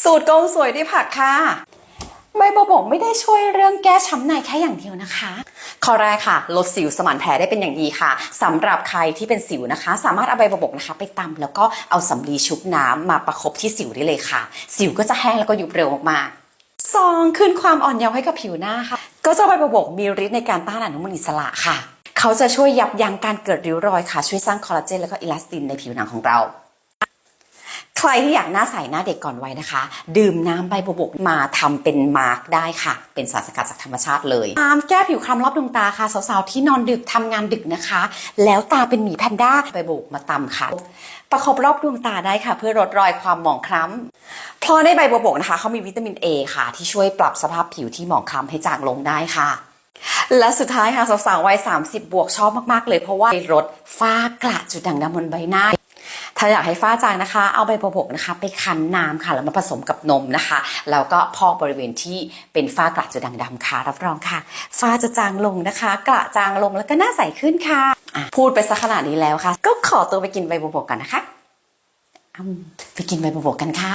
สูตรโกงสวยด้วยผักค่ะ ใบบัวบกไม่ได้ช่วยเรื่องแก้ช้ำในแค่อย่างเดียวนะคะ ข้อแรกค่ะ ลดสิวสมานแผลได้เป็นอย่างดีค่ะสำหรับใครที่เป็นสิวนะคะ สามารถเอาใบบัวบกนะคะ ไปตำแล้วก็เอาสำลีชุบน้ำมาประคบที่สิวได้เลยค่ะ สิวก็จะแห้งแล้วก็ยุบเร็วมากๆสองคืนความอ่อนเยาว์ให้กับผิวหน้าค่ะ ก็เจ้าใบบัวบกมีฤทธิ์ในการต้านอนุมูลอิสระค่ะ เขาจะช่วยยับยั้งการเกิดริ้วรอยค่ะ ช่วยสร้างคอลลาเจนแล้วก็อิลาสตินในผิวหนังของเรา ใครที่อยากหน้าใสหน้าเด็กก่อนวัยนะคะ ดื่มน้ำใบบัวบกมาทำเป็นมาร์กได้ค่ะ เป็นสารสกัดจากธรรมชาติเลยน้ำแก้ผิวคล้ำรอบดวงตาค่ะสาวๆที่นอนดึกทำงานดึกนะคะ แล้วตาเป็นหมีแพนด้าใบบัวบกมาตำค่ะ ประคบรอบดวงตาได้ค่ะ เพื่อลดรอยความหมองคล้ำเพราะในใบบัวบกนะคะเขามีวิตามิน A ค่ะ ที่ช่วยปรับสภาพผิวที่หมองคล้ำให้จางลงได้ค่ะและสุดท้ายค่ะสาวๆวัย30 บวกชอบมาก ๆ เลยเพราะว่าลดฝ้ากระจุดด่างดำบนใบหน้า ถ้าอยากให้ฝ้าจางนะคะ เอาใบบัวบกนะคะ ไปคั้นน้ำค่ะแล้วมาผสมกับนมนะคะ แล้วก็พอกบริเวณที่เป็นฝ้ากระจุดด่างดำค่ะ รับรองค่ะ ฝ้าจะจางลงนะคะ กระจางลงแล้วก็หน้าใสขึ้นค่ะ พูดไปสักขนาดนี้แล้วค่ะ ก็ขอตัวไปกินใบบัวบกกันนะคะไปกินใบบัวบกกันค่ะ